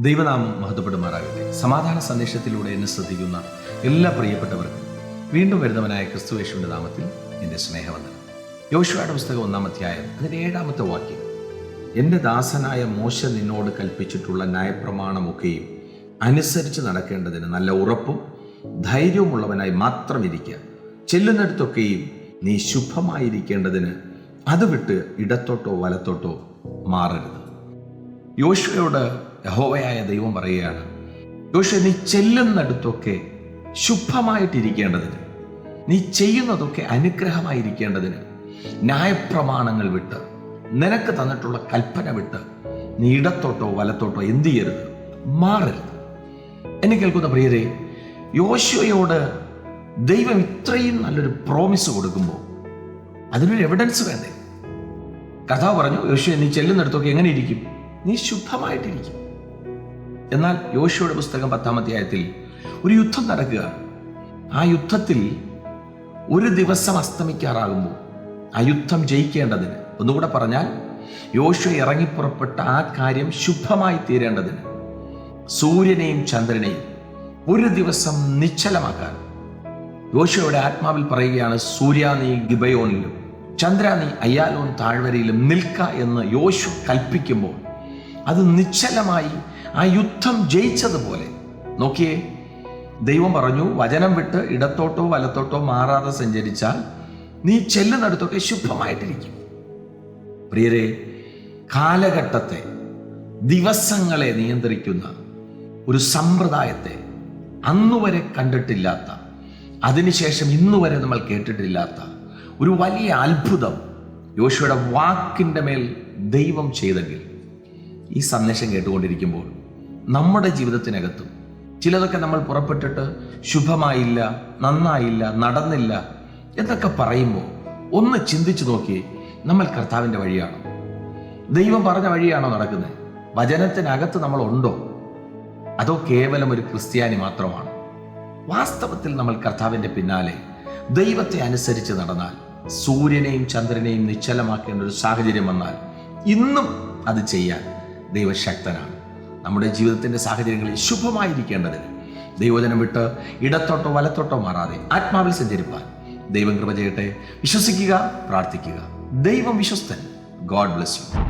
ദൈവനാമം മഹത്വപ്പെടുമാറാകട്ടെ. സമാധാന സന്ദേശത്തിലൂടെ എന്നെ ശ്രദ്ധിക്കുന്ന എല്ലാ പ്രിയപ്പെട്ടവർക്കും വീണ്ടും വരുന്നവനായ ക്രിസ്തുവേശുവിന്റെ നാമത്തിൽ എന്റെ സ്നേഹവന്ദനം. യോശുവയുടെ പുസ്തകം ഒന്നാം അധ്യായം അതിന്റെ ഏഴാമത്തെ വാക്യം. എന്റെ ദാസനായ മോശ നിന്നോട് കൽപ്പിച്ചിട്ടുള്ള ന്യായപ്രമാണമൊക്കെയും അനുസരിച്ച് നടക്കേണ്ടതിന് നല്ല ഉറപ്പും ധൈര്യവുമുള്ളവനായി മാത്രം ഇരിക്കുക ചെല്ലുന്നിടത്തൊക്കെയും നീ ശുഭമായിരിക്കേണ്ടതിന് അത് വിട്ട് ഇടത്തോട്ടോ വലത്തോട്ടോ മാറരുത്. യോശുവയോട് യഹോവയായ ദൈവം പറയുകയാണ് യോശുവ നീ ചെല്ലുന്നിടത്തൊക്കെ ശുഭമായിട്ടിരിക്കേണ്ടതിന് നീ ചെയ്യുന്നതൊക്കെ അനുഗ്രഹമായിരിക്കേണ്ടതിന് ന്യായപ്രമാണങ്ങൾ വിട്ട് നിനക്ക് തന്നിട്ടുള്ള കൽപ്പന വിട്ട് നീ ഇടത്തോട്ടോ വലത്തോട്ടോ എന്ത് ചെയ്യരുത്? മാറരുത്. എന്നെ കേൾക്കുന്ന പ്രിയരെ യോശുവയോട് ദൈവം ഇത്രയും നല്ലൊരു പ്രോമിസ് കൊടുക്കുമ്പോൾ അതിനൊരു എവിഡൻസ് വേണ്ടേ? കഥ പറഞ്ഞു യോശുവ നീ ചെല്ലുന്നിടത്തൊക്കെ എങ്ങനെ ഇരിക്കും? നീ ശുദ്ധമായിട്ടിരിക്കും. എന്നാൽ യോശുവയുടെ പുസ്തകം പത്താം അധ്യായത്തിൽ ഒരു യുദ്ധം നടക്കുക. ആ യുദ്ധത്തിൽ ഒരു ദിവസം അസ്തമിക്കാറാകുമ്പോൾ ആ യുദ്ധം ജയിക്കേണ്ടതിന്. ഒന്നുകൂടെ പറഞ്ഞാൽ യോശു ഇറങ്ങിപ്പുറപ്പെട്ട ആ കാര്യം ശുഭമായി തീരേണ്ടതിന്. സൂര്യനെയും ചന്ദ്രനെയും ഒരു ദിവസം നിശ്ചലമാക്കാൻ. യോശുവയുടെ ആത്മാവിൽ പറയുകയാണ് സൂര്യ നീ ഗിബയോനിലും ചന്ദ്ര നീ അയ്യാലോൻ താഴ്വരയിലും നിൽക്ക എന്ന് യോശു കൽപ്പിക്കുമ്പോൾ അത് നിശ്ചലമായി ആ യുദ്ധം ജയിച്ചതുപോലെ. നോക്കിയേ ദൈവം പറഞ്ഞു വചനം വിട്ട് ഇടത്തോട്ടോ വലത്തോട്ടോ മാറാതെ സഞ്ചരിച്ചാൽ നീ ചെല്ലുന്നിടത്തൊക്കെ ശുഭമായിട്ടിരിക്കും പ്രിയരെ കാലഘട്ടത്തെ ദിവസങ്ങളെ നിയന്ത്രിക്കുന്ന ഒരു സമ്പ്രദായത്തെ അന്നുവരെ കണ്ടിട്ടില്ലാത്ത അതിനുശേഷം ഇന്നുവരെ നമ്മൾ കേട്ടിട്ടില്ലാത്ത ഒരു വലിയ അത്ഭുതം യോശുവയുടെ വാക്കിന്റെ മേൽ ദൈവം ചെയ്തെങ്കിൽ ഈ സന്ദേശം കേട്ടുകൊണ്ടിരിക്കുമ്പോൾ നമ്മുടെ ജീവിതത്തിനകത്തും ചിലതൊക്കെ നമ്മൾ പുറപ്പെട്ടിട്ട് ശുഭമായില്ല നന്നായില്ല നടന്നില്ല എന്നൊക്കെ പറയുമ്പോൾ ഒന്ന് ചിന്തിച്ചു നോക്കി നമ്മൾ കർത്താവിന്റെ വഴിയാണോ? ദൈവം പറഞ്ഞ വഴിയാണോ നടക്കുന്നത് വചനത്തിനകത്ത് നമ്മൾ ഉണ്ടോ? അതോ കേവലം ഒരു ക്രിസ്ത്യാനി മാത്രമാണ്? വാസ്തവത്തിൽ നമ്മൾ കർത്താവിന്റെ പിന്നാലെ ദൈവത്തെ അനുസരിച്ച് നടന്നാൽ സൂര്യനെയും ചന്ദ്രനെയും നിശ്ചലമാക്കേണ്ട ഒരു സാഹചര്യം വന്നാൽ ഇന്നും അത് ചെയ്യാൻ ദൈവശക്തനാണ്. നമ്മുടെ ജീവിതത്തിന്റെ സാഹചര്യങ്ങളിൽ ശുഭമായിരിക്കേണ്ടതിന് ദൈവജനം വിട്ട് ഇടത്തോട്ടോ വലത്തോട്ടോ മാറാതെ ആത്മാവിൽ സഞ്ചരിപ്പാൻ ദൈവം കൃപ ചെയ്യട്ടെ. വിശ്വസിക്കുക പ്രാർത്ഥിക്കുക. ദൈവം വിശ്വസ്തൻ. God bless you